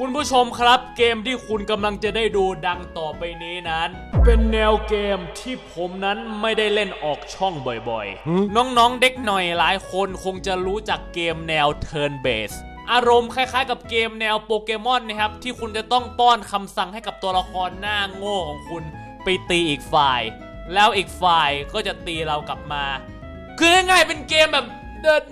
คุณผู้ชมครับเกมที่คุณกำลังจะได้ดูดังต่อไปนี้นั้น เป็นแนวเกมที่ผมนั้นไม่ได้เล่นออกช่องบ่อยๆ น้องๆเด็กหน่อยหลายคนคงจะรู้จักเกมแนว Turn Based อารมณ์คล้ายๆ กับเกมแนวโปเกมอนนะครับ ที่คุณจะต้องป้อนคำสั่งให้กับตัวละครหน้าโง่ของคุณไปตีอีกฝ่าย แล้วอีกฝ่ายก็จะตีเรากลับมา คือง่ายๆเป็นเกมแบบเอ่อ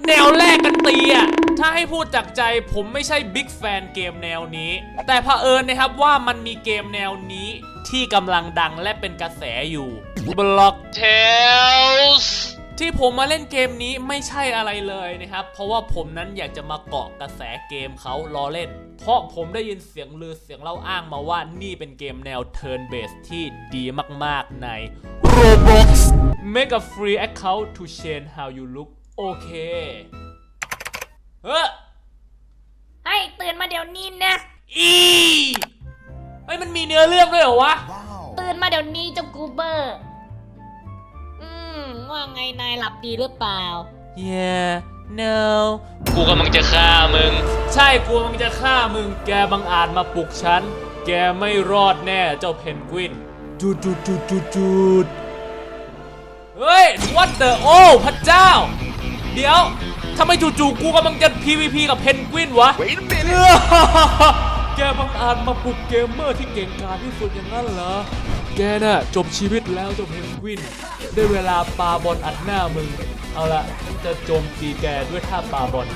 แนวแรกกันตีอะถ้าให้พูดจากใจผมไม่ใช่บิ๊กแฟนเกมแนวนี้ แต่เผอิญนะครับว่ามันมีเกมแนวนี้ที่กำลังดังและเป็นกระแสอยู่ Block Tales ที่ผมมาเล่นเกมนี้ไม่ใช่อะไรเลยนะครับ เพราะว่าผมนั้นอยากจะมาเกาะกระแสเกมเขาล้อเล่น เพราะผมได้ยินเสียงลือเสียงเล่าอ้างมาว่านี่เป็นเกมแนว Turn Based ที่ดีมากๆใน Roblox Make a free account to change how you look โอเค เฮ้ยให้ตื่นมาเดี๋ยวนี้นะ อีเฮ้ยมันมีเนื้อเรื่องด้วยเหรอวะ ตื่นมาเดี๋ยวนี้เจ้ากูเบอร์ อืม ว่าไงนายหลับดีหรือเปล่า Yeah no กูกำลังจะฆ่ามึง ใช่กูกำลังจะฆ่ามึง แกบังอาจมาปลุกฉัน แกไม่รอดแน่เจ้าเพนกวินจูดจูดจูดจูดจูดเฮ้ย what the โอ้พระเจ้า เดี๋ยวทำไมจู่ๆกูกำลังจะ PVP กับเพนกวินวะ Wait a minute! แกบังอาจมาปลุกเกมเมอร์ที่เก่งกาจที่สุดอย่างนั้นเหรอ แกน่ะจบชีวิตแล้วเจ้าเพนกวิน ได้เวลาปาบอลอัดหน้ามึง เอาละฉันจะโจมตีแกด้วยท่าปาบอล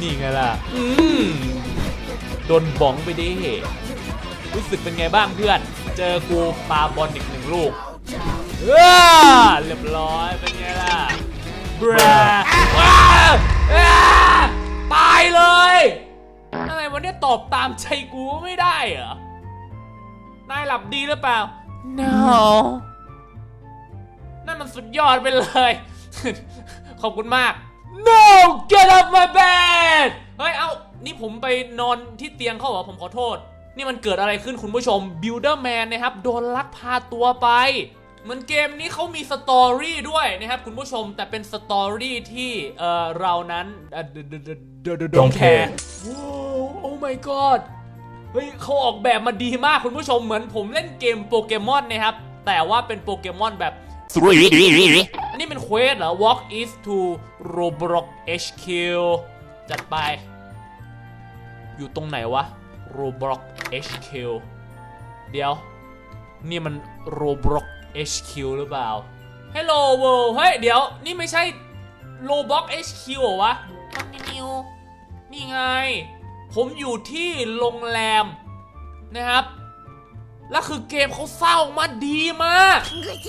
นี่ไงล่ะ อืมโดนบ้องไปดิรู้สึกเป็นไงบ้างเพื่อน เจอกูปาบอลอีกหนึ่งลูกเอ้าเรียบร้อยเป็นไงล่ะบรา ว้าอ้าตายเลย อะไรวันนี้ตอบตามใจกูไม่ได้เหรอ นายหลับดีหรือเปล่า no นั่นมันสุดยอดไปเลย ขอบคุณมาก no get up my bed เฮ้ย เอา นี่ผมไปนอนที่เตียงเขาเหรอ ผมขอโทษ นี่มันเกิดอะไรขึ้นคุณผู้ชม Builder Man นะครับ โดนลักพาตัวไป เหมือนเกมนี้เขามีสตอรี่ด้วยนะครับคุณผู้ชมแต่เป็นสตอรี่ที่เออเรานั้นเอ่อ Don't don't care care โอ้โอ้ my god เฮ้ยเขาออกแบบมาดีมากคุณผู้ชมเหมือนผมเล่นเกมโปเกมอนนะครับ แต่ว่าเป็นโปเกมอนแบบอันนี้เป็นเควสเหรอ Walk East to Roblox HQ จัดไป อยู่ตรงไหนวะ Roblox HQ เดี๋ยว นี่มัน Roblox HQ หรือเปล่า Hello World เฮ้ย เดี๋ยว นี่ไม่ใช่ Roblox HQ เหรอวะ Continue นี่ไง ผมอยู่ที่โรงแรมนะครับ แล้วคือเกมเขาเศร้ามาดีมาก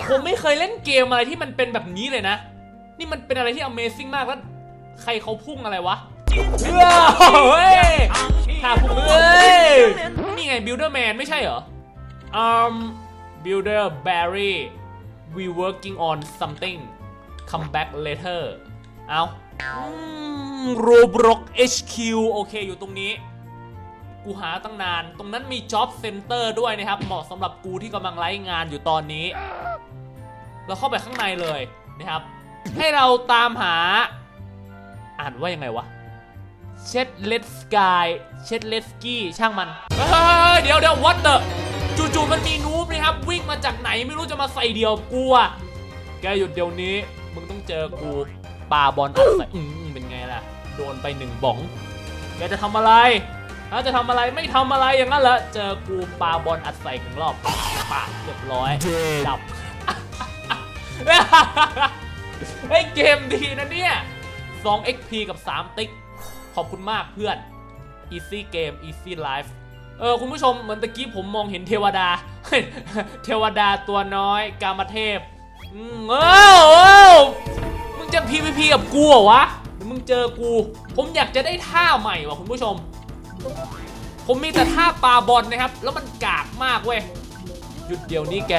ผมไม่เคยเล่นเกมอะไรที่มันเป็นแบบนี้เลยนะ นี่มันเป็นอะไรที่ Amazing มากแล้ว ใครเขาพุ่งอะไรวะว้าวเฮ้ยท่าพุ่งเฮ้ยนี่ไง Builder Man ไม่ใช่เหรอ um Builder Barry we working on something come back later เอาโรบล็อก HQ โอเคอยู่ตรงนี้ กูหาตั้งนาน ตรงนั้นมี Job Center ด้วยนะครับ เหมาะสำหรับกูที่กำลังไล่งานอยู่ตอนนี้ เราเข้าไปข้างในเลยนะครับ ให้เราตามหา อ่านว่ายังไงวะ เช็ดเลสกาย เช็ดเลสกี้ ช่างมัน เฮ้ย เดี๋ยวเดี๋ยววัตเตอร์ จู่ๆมันมีนูบนะครับวิ่งมาจากไหนไม่รู้จะมาใส่เดียวกูอะแกหยุดเดี๋ยวนี้ มึงต้องเจอกูปาบอลอัดใส่อืมเป็นไงล่ะ โดนไปหนึ่งบ้อง แกจะทำอะไรถ้าจะทำอะไรไม่ทำอะไรอย่างนั้นเหรอเจอกูปาบอลอัดใส่หนึ่งรอบปาเรียบร้อยดับเฮ้ยเกมดีนะเนี่ย2 XP กับ 3 ติ๊ก ขอบคุณมากเพื่อน Easy Game Easy Life เออคุณผู้ชมเหมือนตะกี้ผมมองเห็นเทวดา เทวดาตัวน้อย กามเทพอืมเอ้าเอ้ามึงจะ PVP กับกูเหรอวะเดี๋ยวมึงเจอกู ผมอยากจะได้ท่าใหม่ว่ะคุณผู้ชม ผมมีแต่ท่าปาบอลนะครับ แล้วมันกากมากเว้ย หยุดเดี๋ยวนี้แก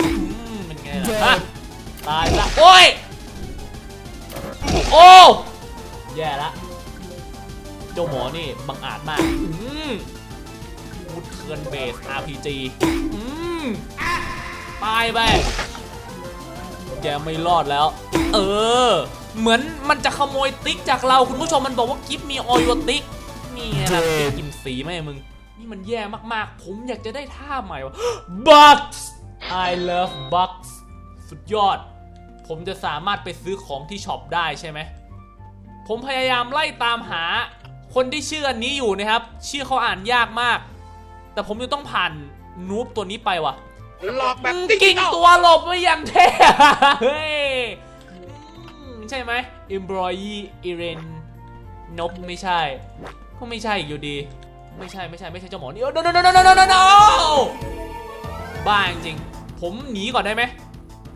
อืมเป็นไงล่ะฮะตายละโอ้ย โอ้แย่ละ เจ้าหมอนี่บังอาจมาก อืม เทิร์นเบส RPG อืมตายไปแกไม่รอดแล้ว เออ เหมือนมันจะขโมยติ๊กจากเราคุณผู้ชมมันบอกว่ากิฟมีออยติ๊กนี่ไงล่ะกิมสีไหมมึง นี่มันแย่มากๆ ผมอยากจะได้ท่าใหม่ว่ะ Bucks I love Bucks สุดยอด ผมจะสามารถไปซื้อของที่ช็อปได้ใช่ไหม ผมพยายามไล่ตามหาคนที่ชื่ออันนี้อยู่นะครับ ชื่อเขาอ่านยากมาก แต่ผมยังต้องผ่านนูบตัวนี้ไปวะหลอกแบบกิ่งตัวหลบไม่อย่างเท่เฮ้ยใช่ไหม Embroy i r เรนนบไม่ใช่ ก็ไม่ใช่อยู่ดี ไม่ใช่ไม่ใช่ไม่ใช่เจ้าหมอนี่โอ้โนโนโนโนโนบ้าจริงผมหนีก่อนได้ไหม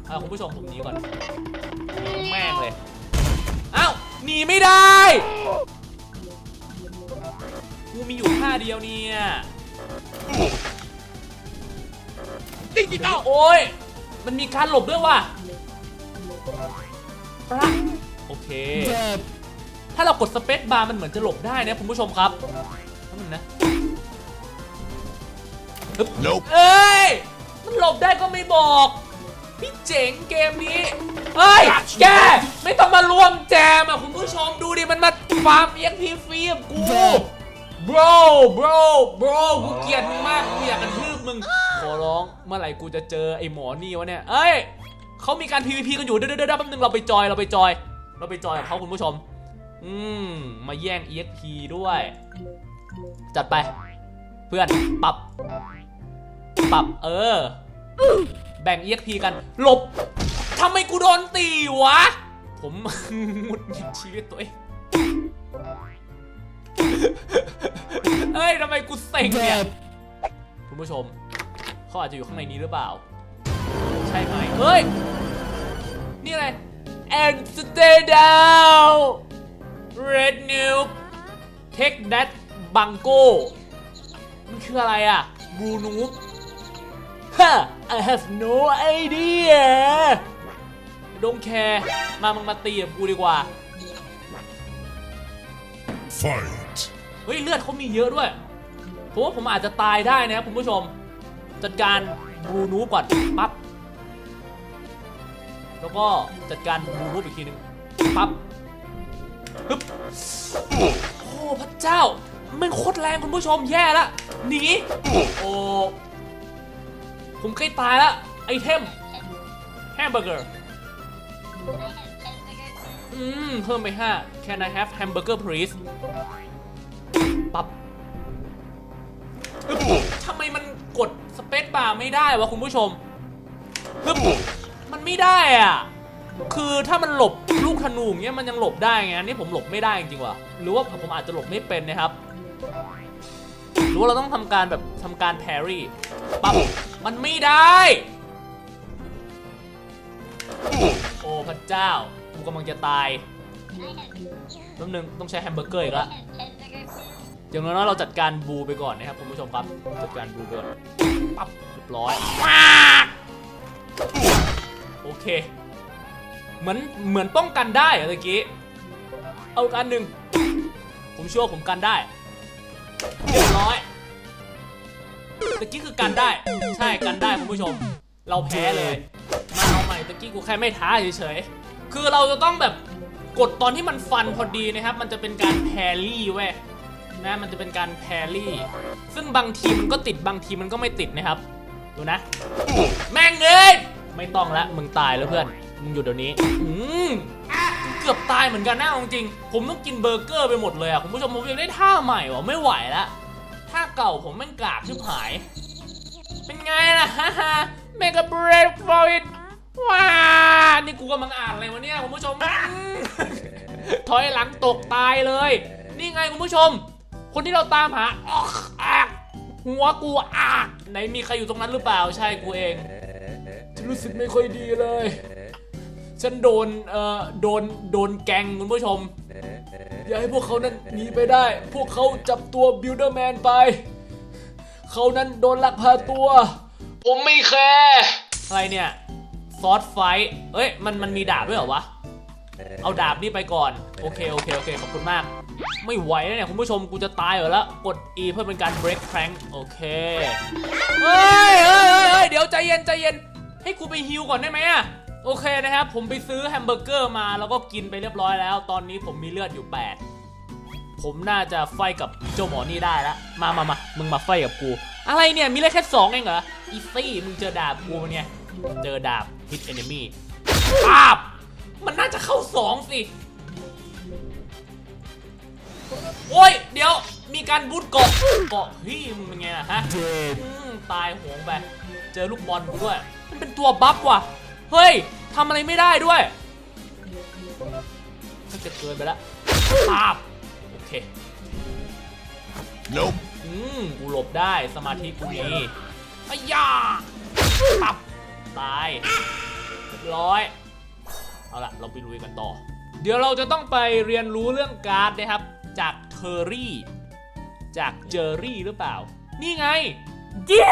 เอาคุณผู้ชมผมหนีก่อนแม่งเลยเอ้าหนีไม่ได้กูมีอยู่ท่าเดียวเนี่ย ดิจิตอลโอ้ย มันมีการหลบด้วยว่ะปะโอเค ถ้าเรากดสเปซบาร์มันเหมือนจะหลบได้นะคุณผู้ชมครับนั่นงนะฮึบ Nope เอ้ย มันหลบได้ก็ไม่บอก พี่เจ๋งเกมนี้ เฮ้ย แก ไม่ต้องมารวมแจมอะ คุณผู้ชมดูดิ มันมาฟาร์มเอ็กพีฟรีกับกู bro bro bro กูเกลียดมึงมาก กูอยากกระทืบมึง ขอร้อง เมื่อไหร่กูจะเจอไอ้หมอนี่วะเนี่ย เอ้ยเขามีการ PVP กันอยู่ เดี๋ยวเดี๋ยวแป๊บนึงเราไปจอย เราไปจอย เราไปจอยกับเขาคุณผู้ชม อืม มาแย่ง EXP ด้วย จัดไป เพื่อน ปรับ ปรับ เออ แบ่ง EXP กัน หลบทำไมกูโดนตีวะ ผม หงุดหงิดชีวิตตัวเอง เฮ้ยทำไมกูเซ็งเนี่ยคุณผู้ชมเขาอาจจะอยู่ข้างในนี้หรือเปล่า ใช่ไหมเฮ้ย นี่อะไร and stay down red new take that bango มันคืออะไรอะ blue noob ฮะ I have no idea ดงแคร์มามึงมาตีกับกูดีกว่า Fight เฮ้ยเลือดเขามีเยอะด้วยผมว่าผมอาจจะตายได้นะครับคุณผู้ชม จัดการบูนูก่อนปั๊บแล้วก็จัดการบูนูปอีกทีหนึงปั๊บฮึบโอ้พระเจ้ามันโคตรแรงคุณผู้ชมแย่ละหนีโอ้ผมใกล้ตายแล้วไอเทมแฮมเบอร์เกอร์อืมเพิ่มไป5 Can I have hamburger please ปับฮึบทำไมมันกดสเปซบาร์ไม่ได้วะคุณผู้ชมฮึบมันไม่ได้อะ คือถ้ามันหลบลูกธนูอย่างเงี้ยมันยังหลบได้ไงอันนี้ผมหลบไม่ได้จริงๆว่ะหรือว่าผมอาจจะหลบไม่เป็นนะครับ หรือว่าเราต้องทำการแบบทำการแพรี่ปั๊บมันไม่ได้โอ้พระเจ้ากูกำลังจะตายแป๊บนึงต้องใช้แฮมเบอร์เกอร์อีกแล้ว อย่างน้อยๆเราจัดการบูไปก่อนนะครับคุณผู้ชมครับ จัดการบูไปก่อนปั๊บเรียบร้อยโอเค เหมือนเหมือนป้องกันได้อะตะกี้ เอากันหนึ่งผมเชื่อว่าผมกันได้เรียบร้อยตะกี้คือกันได้ ใช่กันได้คุณผู้ชม เราแพ้เลย มาเอาใหม่ตะกี้กูแค่ไม่ท้าเฉยๆ คือเราจะต้องแบบกดตอนที่มันฟันพอดีนะครับ มันจะเป็นการแพรรี่เว้ย นะมันจะเป็นการแพรี่ ซึ่งบางทีมันก็ติดบางทีมันก็ไม่ติดนะครับ ดูนะ แม่งเอ้ยไม่ต้องละมึงตายแล้วเพื่อน มึงอยู่เดี๋ยวนี้ อืมเกือบตายเหมือนกันนะจริง ผมต้องกินเบอร์เกอร์ไปหมดเลยอะคุณผู้ชมผมยากได้ท่าใหม่วะไม่ไหวละท่าเก่าผมแม่งกากชิบหาย เป็นไงล่ะฮ่าฮ่า Make a break for it ว้า นี่กูกำลังอ่านอะไรวะเนี่ยคุณผู้ชม ถอยหลังตกตายเลย นี่ไงคุณผู้ชม คนที่เราตามหาอ๊อกอักหัวกูอักไหนมีใครอยู่ตรงนั้นหรือเปล่าใช่กูเองฉันรู้สึกไม่ค่อยดีเลย ฉันโดนเอ่อโดนโดนแกงคุณผู้ชม อย่าให้พวกเขานั้นหนีไปได้ พวกเขาจับตัวบิลเดอร์แมนไป เขานั้นโดนลักพาตัว ผมไม่แคร์อะไรเนี่ยซอสไฟท์เอ้ยมันมันมีดาบด้วยเหรอวะ เอาดาบนี่ไปก่อน โอเคโอเคโอเคขอบคุณมาก ไม่ไหวแล้วเนี่ยคุณผู้ชมกูจะตายอยู่แล้วกด E เพื่อเป็นการ break crank โอเคเฮ้ยเฮ้ยเฮ้ยเฮ้ยเดี๋ยวใจเย็นใจเย็น ให้กูไปฮิวก่อนได้ไหมอะโอเคนะครับ ผมไปซื้อแฮมเบอร์เกอร์มาแล้วก็กินไปเรียบร้อยแล้ว ตอนนี้ผมมีเลือดอยู่ 8 ผมน่าจะไฟกับเจ้าหมอนี่ได้ละมามามามึงมาไฟกับกู อะไรเนี่ยมีเลือดแค่สองเองเหรออีซี่มึงเจอดาบกูเนี่ยเจอดาบฮิตเอนมี่ปาบมันน่าจะเข้าสองสิ โอ้ย เดี๋ยวมีการบูทเกาะเกาะเฮ้ยมึงเป็นไงล่ะฮะอืมตายโหงไป เจอลูกบอลกูด้วย มันเป็นตัวบัฟว่ะ เฮ้ยทำอะไรไม่ได้ด้วยมันจะเกินไปแล้วปาบโอเค Nope. อืมกูหลบได้สมาธิกูมีอ้ยาปับตายเรียบร้อย เอาล่ะ เราไปลุยกันต่อ เดี๋ยวเราจะต้องไปเรียนรู้เรื่องการ์ดนะครับ จากเทอร์รี่ จากเจอรี่หรือเปล่า นี่ไง เย้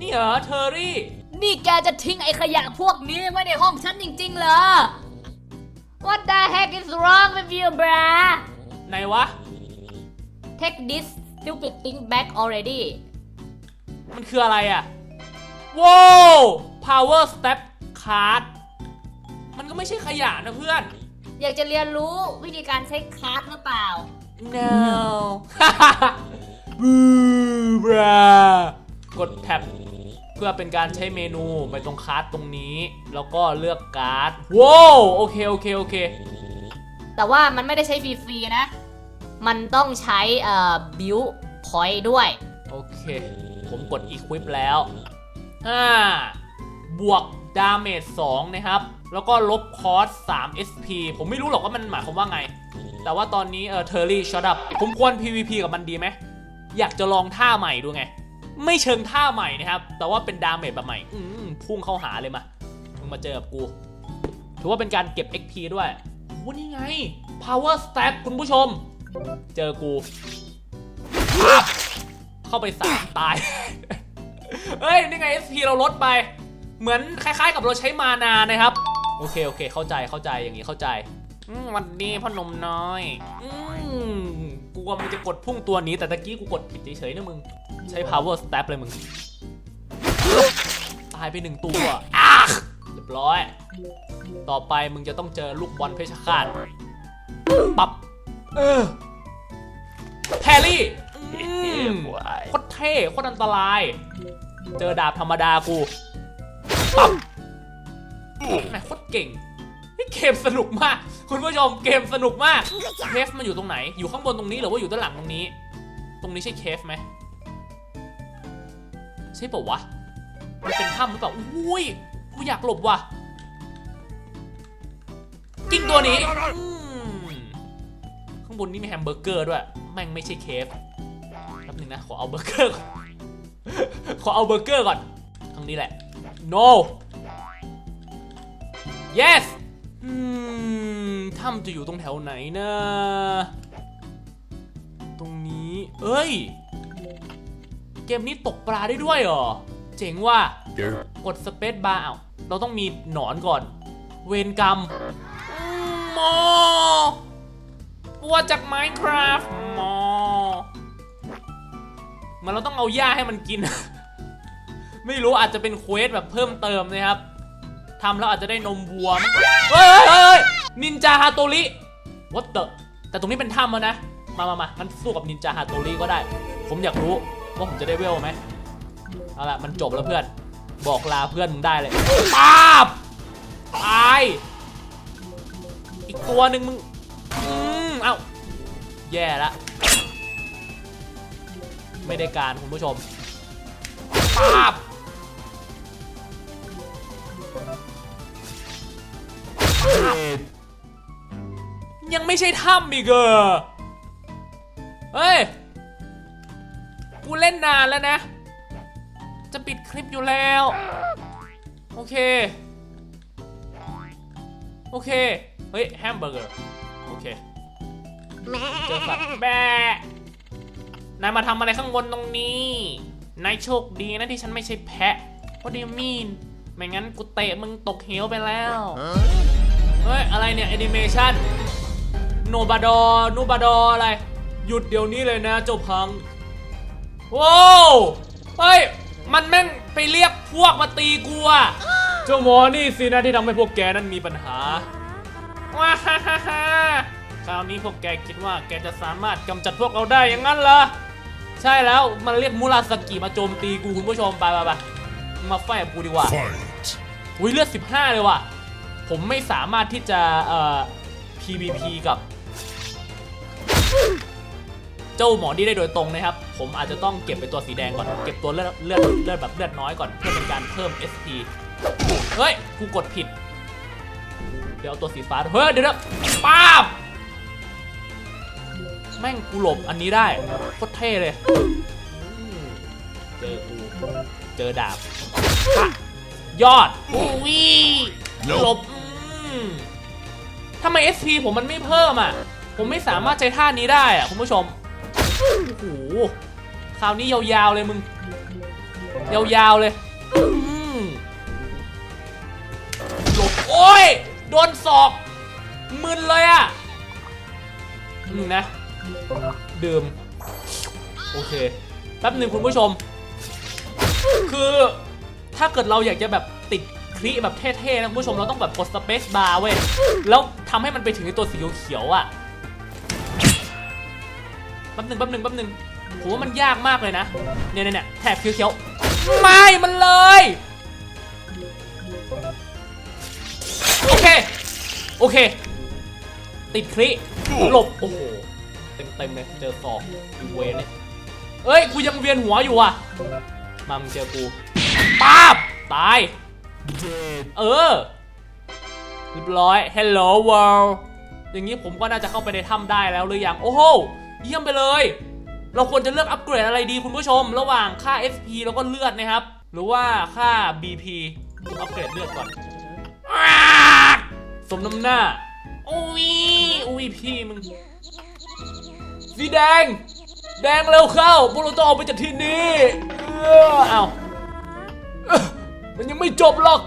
นี่เหรอเทอร์รี่ นี่แกจะทิ้งไอ้ขยะพวกนี้ไว้ในห้องฉันจริงๆเหรอ What the heck is wrong with you bruh ไหนวะ Take this stupid thing back already มันคืออะไรอะว้าว power step card มันก็ไม่ใช่ขยะนะเพื่อน อยากจะเรียนรู้วิธีการใช้คาร์ดหรือเปล่า no บูบรากดแท็บเพื่อเป็นการใช้เมนูไปตรงคาร์ดตรงนี้ แล้วก็เลือกการ์ดว้าวโอเคโอเคโอเค แต่ว่ามันไม่ได้ใช้ฟรีๆนะ มันต้องใช้เอ่อ build point ด้วย โอเค ผมกด equip แล้วอ่าบวก ดาเมจ2นะครับ แล้วก็ลบคอส3 SP ผมไม่รู้หรอกว่ามันหมายความว่าไง แต่ว่าตอนนี้เออเทอร์รี่ช็อตอัพผมควร PVP กับมันดีไหม อยากจะลองท่าใหม่ดูไง ไม่เชิงท่าใหม่นะครับ แต่ว่าเป็นดาเมจแบบใหม่อืมพุ่งเข้าหาเลยมามึงมาเจอกับกู ถือว่าเป็นการเก็บ XP ด้วยวันนี้ไง Power Step คุณผู้ชม เจอกู เข้าไปสามตาย เฮ้ย นี่ไง SP เราลดไป เหมือนคล้าย ๆ กับเราใช้มานานะครับ โอเคโอเค เข้าใจเข้าใจอย่างนี้เข้าใจอืมวันนี้พ่อหนมน้อยอืมกูว่ามันจะกดพุ่งตัวนี้แต่ตะกี้กูกดผิดเฉยๆนะมึง ใช้ power step เลยมึง ตายไปหนึ่งตัวอ้าเรียบร้อย ต่อไปมึงจะต้องเจอลูกบอลเพชรฆาตปับ เออแพรรี่อืมโคตรเท่โคตรอันตราย เจอดาบธรรมดากู ปับแหมโคตรเก่งนี่เกมสนุกมาก คุณผู้ชมเกมสนุกมาก เคฟมันอยู่ตรงไหน อยู่ข้างบนตรงนี้หรือว่าอยู่ด้านหลังตรงนี้ ตรงนี้ใช่เคฟไหมใช่ปะวะ มันเป็นถ้ำหรือเปล่า อุ้ยกูอยากหลบว่ะ กินตัวนี้ ข้างบนนี่มีแฮมเบอร์เกอร์ด้วย แม่งไม่ใช่เคฟแป๊บนึงนะ ขอเอาเบอร์เกอร์ขอเอาเบอร์เกอร์ก่อน ทางนี้แหละ no yes อืมถ้ำจะอยู่ตรงแถวไหนนะ ตรงนี้ เอ้ย เกมนี้ตกปลาได้ด้วยเหรอ เจ๋งว่ะ Here. กดสเปซบาร์เอาเราต้องมีหนอนก่อน เวรกรรมอืมหมอปัวจาก Minecraft หมอมันเราต้องเอาหญ้าให้มันกิน ไม่รู้อาจจะเป็นเควสแบบเพิ่มเติมนะครับทำแล้วอาจจะได้นมวัวมั้งเฮ้ยเฮ้ยเฮ้ยนินจาฮาโตริวัตเตแต่ตรงนี้เป็นถ้ำแล้วนะ มามามางั้นสู้กับนินจาฮาโตริก็ได้ ผมอยากรู้ว่าผมจะได้เวลไหมเอาล่ะมันจบแล้วเพื่อน บอกลาเพื่อนมึงได้เลยปาบตาย อีกตัวหนึ่งมึง อืมเอ้า แย่ละ ไม่ได้การคุณผู้ชมปาบ ยังไม่ใช่ถ้ำอีกเหรอเฮ้ย กูเล่นนานแล้วนะ จะปิดคลิปอยู่แล้ว โอเค โอเค เฮ้ย แฮมเบอร์เกอร์ โอเคเจอสัตว์แบะนายมาทำอะไรข้างบนตรงนี้ นายโชคดีนะที่ฉันไม่ใช่แพะ What do you mean ไม่งั้นกูเตะมึงตกเหวไปแล้ว เฮ้ย อะไรเนี่ยแอนิเมชันโนบาดอโนบาดออะไร หยุดเดี๋ยวนี้เลยนะเจ้าพังว้าวเฮ้ย มันแม่งไปเรียกพวกมาตีกูอะเจ้าหมอนี่สินะที่ทำให้พวกแกนั้นมีปัญหาว้าฮ่าฮ่าฮ่าคราวนี้พวกแกคิดว่าแกจะสามารถกำจัดพวกเราได้อย่างนั้นเหรอ ใช่แล้วมันเรียกมูราสกิมาโจมตีกูคุณผู้ชมไปไปไปมึงมาไฟกับกูดีกว่า Fight. อุ้ยเลือด 15 เลยว่ะ ผมไม่สามารถที่จะเอ่อ PVP กับเจ้าหมอนี่ได้โดยตรงนะครับ ผมอาจจะต้องเก็บเป็นตัวสีแดงก่อน เก็บตัวเลือดเลือดเลือดแบบเลือดน้อยก่อนเพื่อเป็นการเพิ่ม SP เฮ้ย กูกดผิด เดี๋ยวเอาตัวสีฟ้า เฮ้ย เดี๋ยวป้าบ แม่งกูหลบอันนี้ได้โคตรเท่เลย เจอกู เจอดาบ ยอดอุ้ยหลบ ทำไม SP ผมมันไม่เพิ่มอะ ผมไม่สามารถใช้ท่านี้ได้อะคุณผู้ชม โอ้โห คราวนี้ยาวๆเลยมึง ยาวๆเลยหลบโอ้ย โดนศอก มึนเลยอะอืมนะ ดื่ม โอเค แป๊บหนึ่งคุณผู้ชม คือถ้าเกิดเราอยากจะแบบ คลิแบบเท่ๆนะคุณผู้ชมเราต้องแบบกดสเปซบาร์เว้ยแล้วทำให้มันไปถึงในตัวสีเขียวๆอะแป๊บหนึ่งแป๊บหนึ่งแป๊บหนึ่งผมว่ามันยากมากเลยนะเนี่ยเนี่ยเนี่ยแถบเขียวๆไม่มันเลยโอเคโอเค ติดคลิหลบโอ้โหเต็มเต็มๆเลยเจอศอกอีเวนเนี่ยเอ้ยกูยังเวียนหัวอยู่อะมามึงเจอกูป้าบตาย เออเรียบร้อย Hello world อย่างนี้ผมก็น่าจะเข้าไปในถ้ำได้แล้วหรือยังโอ้โหเยี่ยมไปเลย เราควรจะเลือกอัปเกรดอะไรดีคุณผู้ชม ระหว่างค่า SP แล้วก็เลือดนะครับ หรือว่าค่า BP ผมอัปเกรดเลือดก่อนสมน้ำหน้าอุ้ยอุ้ยพี่มึงสีแดง แดงเร็วเข้าพวกเราต้องออกไปจากที่นี่เออเอา มันยังไม่จบหรอก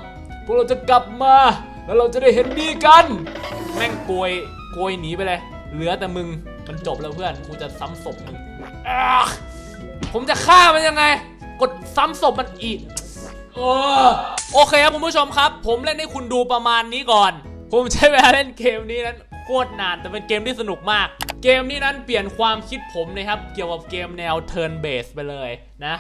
พวกเราจะกลับมา แล้วเราจะได้เห็นดีกัน แม่งโกยโกยหนีไปเลย เหลือแต่มึง มันจบแล้วเพื่อน กูจะซ้ำศพมึงอ้าผมจะฆ่ามันยังไง กดซ้ำศพมันอีกเออโอเคครับคุณผู้ชมครับ ผมเล่นให้คุณดูประมาณนี้ก่อน ผมใช้เวลาเล่นเกมนี้นั้นโคตรนาน แต่เป็นเกมที่สนุกมาก เกมนี้นั้นเปลี่ยนความคิดผมนะครับ เกี่ยวกับเกมแนว turn based ไปเลยนะ